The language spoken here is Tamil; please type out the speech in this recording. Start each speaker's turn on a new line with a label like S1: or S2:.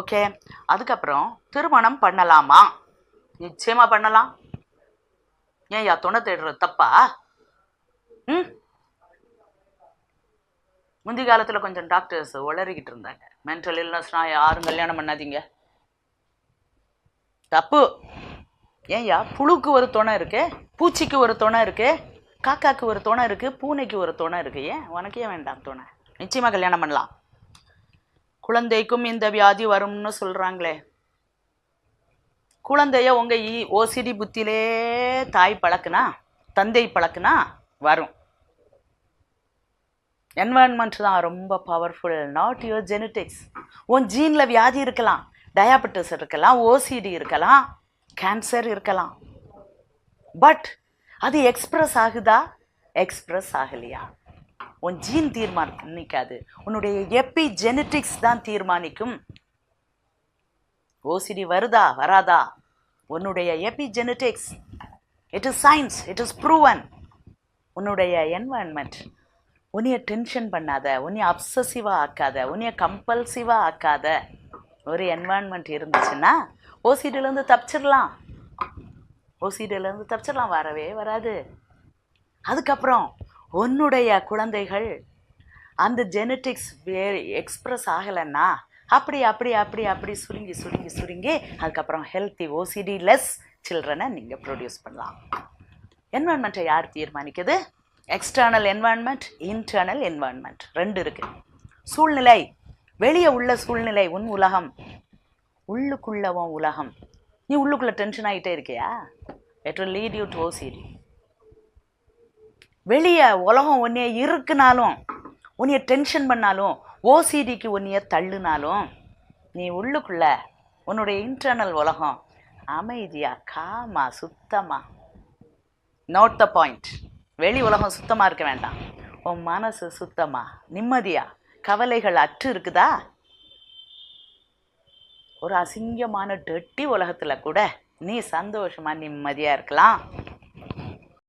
S1: ஓகே அதுக்கப்புறம் திருமணம் பண்ணலாமா? நிச்சயமா பண்ணலாம். ஏன் யா துணை தேடுறது தப்பா? ம்? முந்தி காலத்தில் கொஞ்சம் டாக்டர்ஸ் உளறிக்கிட்டு இருந்தாங்க. மென்டல் இல்னஸ்னா யாரும் கல்யாணம் பண்ணாதீங்க. தப்பு. ஏன்யா புழுக்கு ஒரு துணை இருக்கு பூச்சிக்கு ஒரு துணை இருக்கு காக்காக்கு ஒரு துணை இருக்கு பூனைக்கு ஒரு துணை இருக்கு. ஏன்? உனக்கே வேண்டாம் துணை? நிச்சயமா கல்யாணம் பண்ணலாம். குழந்தைக்கும் இந்த வியாதி வரும்னு சொல்கிறாங்களே குழந்தைய உங்கள் இ ஓசிடி புத்தியிலே தாய் பழக்குனா தந்தை பழக்குனா வரும். என்வரன்மெண்ட் தான் ரொம்ப பவர்ஃபுல் நாட் யுவர் ஜெனட்டிக்ஸ் உன் ஜீனில் வியாதி இருக்கலாம். டயாபெட்டிஸ் இருக்கலாம் ஓசிடி இருக்கலாம் கேன்சர் இருக்கலாம். பட் அது எக்ஸ்ப்ரெஸ் ஆகுதா? எக்ஸ்ப்ரெஸ் ஆகலையா? உன் ஜீன் தீர்மானிக்காது உன்னுடைய எப்பி ஜெனட்டிக்ஸ் தான் தீர்மானிக்கும். ஓசிடி வருதா வராதா? உன்னுடைய epigenetics it is science it is proven உன்னுடைய என்வாயன்மெண்ட் உன்னைய டென்ஷன் பண்ணாத உன்னைய அப்சசிவாக ஆக்காத உன்னைய கம்பல்சிவாக ஆக்காத. ஒரு என்வாயன்மெண்ட் இருந்துச்சுன்னா ஓசிடிலேருந்து தப்பிச்சிடலாம். ஓசிடிலேருந்து தப்பிச்சிடலாம் வரவே வராது. அதுக்கப்புறம் உன்னுடைய குழந்தைகள் அந்த ஜெனட்டிக்ஸ் வேறு எக்ஸ்ப்ரெஸ் ஆகலைன்னா அப்படி அப்படி அப்படி அப்படி சுருங்கி சுருங்கி சுருங்கி அதுக்கப்புறம் ஹெல்த்தி ஓசிடி லெஸ் சில்ட்ரனை நீங்கள் ப்ரொடியூஸ் பண்ணலாம். என்வான்மெண்ட்டை யார் தீர்மானிக்குது? எக்ஸ்டர்னல் என்வான்மெண்ட் இன்டர்னல் என்வான்மெண்ட் ரெண்டு இருக்குது சூழ்நிலை. வெளியே உள்ள சூழ்நிலை உன் உலகம். உள்ளுக்குள்ளவன் உலகம். நீ உள்ளுக்குள்ளே டென்ஷன் ஆகிட்டே இருக்கியா? It will lead you OCD வெளியே உலகம் உன்னைய இருக்குனாலும் உன்னைய டென்ஷன் பண்ணாலும் ஓசிடிக்கு உன்னைய தள்ளுனாலும் நீ உள்ளுக்குள்ள உன்னுடைய இன்டர்னல் உலகம் அமைதியா காமா சுத்தமா. நோட் த பாயிண்ட் வெளி உலகம் சுத்தமாக இருக்க வேண்டாம். உன் மனசு சுத்தமா நிம்மதியா கவலைகள் அற்று இருக்குதா? ஒரு அசிங்கமான டெட்டி உலகத்தில் கூட நீ சந்தோஷமா நிம்மதியாக இருக்கலாம்.